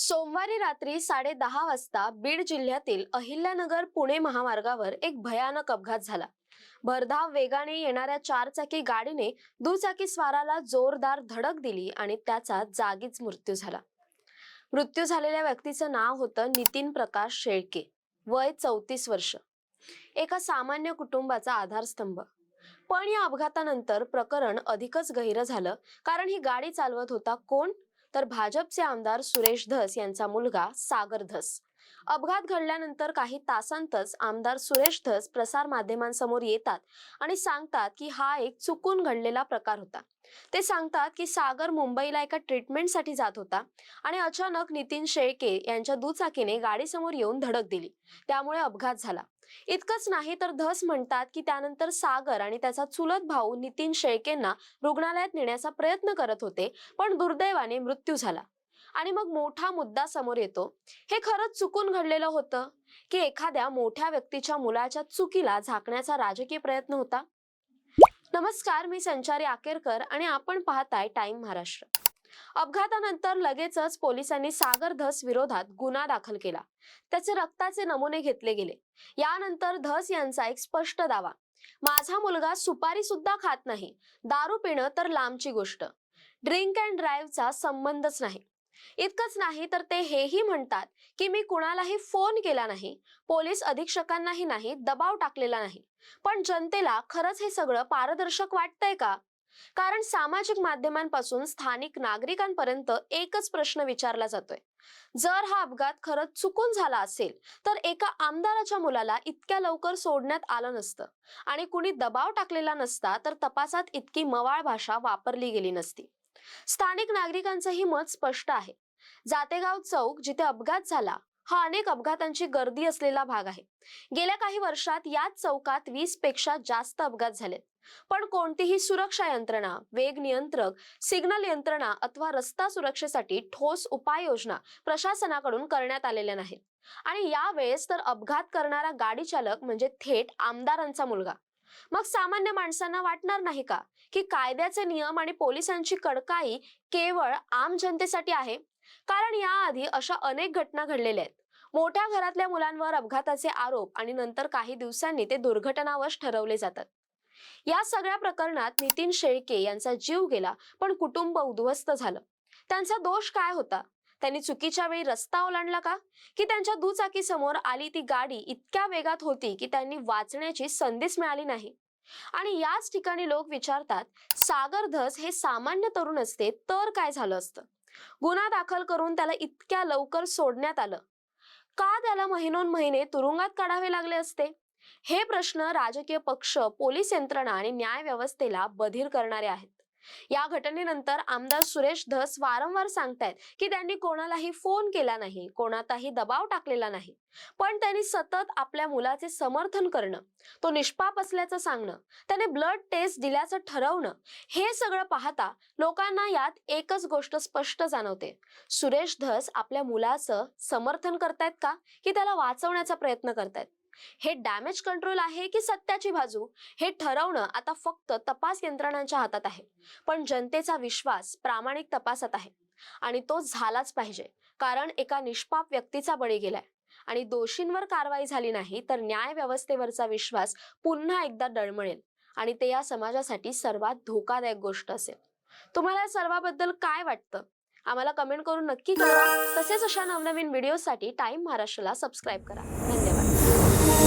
सोमवारी रात्री साडे दहा वाजता बीड जिल्ह्यातील अहिल्यानगर पुणे महामार्गावर एक भयानक अपघात झाला. भरधाव वेगाने येणाऱ्या चारचाकी गाडीने दुचाकी स्वाराला जोरदार धडक दिली आणि त्याचा जागीच मृत्यू झाला. मृत्यू झालेल्या व्यक्तीचं नाव होतं नितीन प्रकाश शेळके. वय चौतीस वर्ष. एका सामान्य कुटुंबाचा आधारस्तंभ. पण या अपघातानंतर प्रकरण अधिकच गहिरं झालं कारण ही गाडी चालवत होता कोण? तर भाजपचे आमदार सुरेश धस यांचा मुलगा सागर धस. अपघात घडल्यानंतर काही तासांतच आमदार सुरेश धस प्रसार माध्यमांसमोर येतात आणि सांगतात की हा एक चुकून घडलेला प्रकार होता. ते सांगतात की सागर मुंबईला एका ट्रीटमेंटसाठी जात होता आणि अचानक नितीन शेळके यांच्या दुचाकीने गाडीसमोर येऊन धडक दिली. त्यामुळे अपघात झाला. इतकंच नाही तर धस म्हणतात की त्यानंतर सागर आणि त्याचा चुलत भाऊ नितीन शेळकेंना रुग्णालयात नेण्याचा प्रयत्न करत होते पण दुर्दैवाने मृत्यू झाला. आणि मग मोठा मुद्दा समोर येतो. हे खरंच चुकून घडलेलं होतं? की एखाद्या मोठ्या व्यक्तीच्या मुलाच्या चुकीला झाकण्याचा राजकीय प्रयत्न होता? नमस्कार मी संचारी आकेरकर आणि आपण पाहताय टाइम महाराष्ट्र. अपघातानंतर लगेचच पोलिसांनी सागर धस विरोधात गुन्हा दाखल केला. त्याचे रक्ताचे नमुने घेतले गेले. यानंतर धस यांचा एक स्पष्ट दावा. माझा मुलगा सुपारी सुद्धा खात नाही. दारू पिणं तर लांबची गोष्ट. ड्रिंक अँड ड्राईव्हचा संबंधच नाही. इतकंच नाही तर ते हेही म्हणतात की मी कुणालाही फोन केला नाही पोलीस अधीक्षकांनाही नाही दबाव टाकलेला नाही. पण जनतेला खरंच हे सगळं पारदर्शक वाटतंय का? कारण सामाजिक माध्यमांपासून स्थानिक नागरिकांपर्यंत एकच प्रश्न विचारला जातोय. जर हा अपघात खरंच चुकून झाला असेल तर एका आमदाराच्या मुलाला इतक्या लवकर सोडण्यात आलं नसतं आणि कुणी दबाव टाकलेला नसता तर तपासात इतकी मवाळ भाषा वापरली गेली नसती. स्थानिक नागरिकांचंही मत स्पष्ट आहे. जातेगाव चौक जिथे अपघात झाला हा अनेक अपघातांची गर्दी असलेला भाग आहे. गेल्या काही वर्षात याच चौकात वीसपेक्षा जास्त अपघात झालेत पण कोणतीही सुरक्षा यंत्रणा वेग नियंत्रक सिग्नल यंत्रणा अथवा रस्ता सुरक्षेसाठी ठोस उपाययोजना प्रशासनाकडून करण्यात आलेल्या नाहीत. आणि यावेळेस तर अपघात करणारा गाडी चालक म्हणजे थेट आमदारांचा मुलगा मग सामान्य माणसांना वाटणार नाही का की कायद्याचे नियम आणि पोलिसांची कडकाई केवळ आम जनतेसाठी आहे? कारण याआधी अशा अनेक घटना घडलेल्या आहेत. मोठ्या घरातल्या मुलांवर अपघाताचे आरोप आणि नंतर काही दिवसांनी ते दुर्घटनावश ठरवले जातात. या सगळ्या प्रकरणात नितीन शेळके यांचा जीव गेला पण कुटुंब उद्ध्वस्त झालं. त्यांचा दोष काय होता? त्यांनी चुकीच्या वेळी रस्ता ओलांडला का? की त्यांच्या दुचाकी समोर आली ती गाडी इतक्या वेगात होती की त्यांनी वाचण्याची संधीच मिळाली नाही? आणि याच ठिकाणी लोक विचारतात सागर धस हे सामान्य तरुण असते तर काय झालं असतं? गुन्हा दाखल करून त्याला इतक्या लवकर सोडण्यात आलं. का त्याला महिनोन महिने तुरुंगात काढावे लागले असते? हे प्रश्न राजकीय पक्ष पोलीस यंत्रणा आणि न्याय व्यवस्थेला बधीर करणारे आहेत. या घटनेनंतर आमदार सुरेश धस वारंवार सांगतायत की त्यांनी कोणालाही फोन केला नाही कोणाचाही दबाव टाकलेला नाही. पण त्यांनी सतत आपल्या मुलाचे समर्थन करणं तो निष्पाप असल्याचं सांगणं त्याने ब्लड टेस्ट दिल्याचं ठरवणं हे सगळं पाहता लोकांना यात एकच गोष्ट स्पष्ट जाणवते. सुरेश धस आपल्या मुलाचं समर्थन करतायत का? की त्याला वाचवण्याचा प्रयत्न करतायत? हे डॅमेज कंट्रोल आहे की सत्याची बाजू? हे ठरवणं आता फक्त तपास यंत्रणांच्या हातात आहे. पण जनतेचा विश्वास प्रामाणिक तपासात आहे. आणि तो झालाच पाहिजे. कारण एका निष्पाप व्यक्तीचा बळी गेलाय. आणि दोषींवर कारवाई झाली नाही तर न्याय व्यवस्थेवरचा विश्वास पुन्हा एकदा डळमळेल आणि ते या समाजासाठी सर्वात धोकादायक गोष्ट असेल. तुम्हाला या सर्वाबद्दल काय वाटतं? आम्हाला कमेंट करून नक्की कळवा. तसेच अशा नवनवीन व्हिडिओसाठी टाइम महाराष्ट्राला सबस्क्राईब करा. Thank.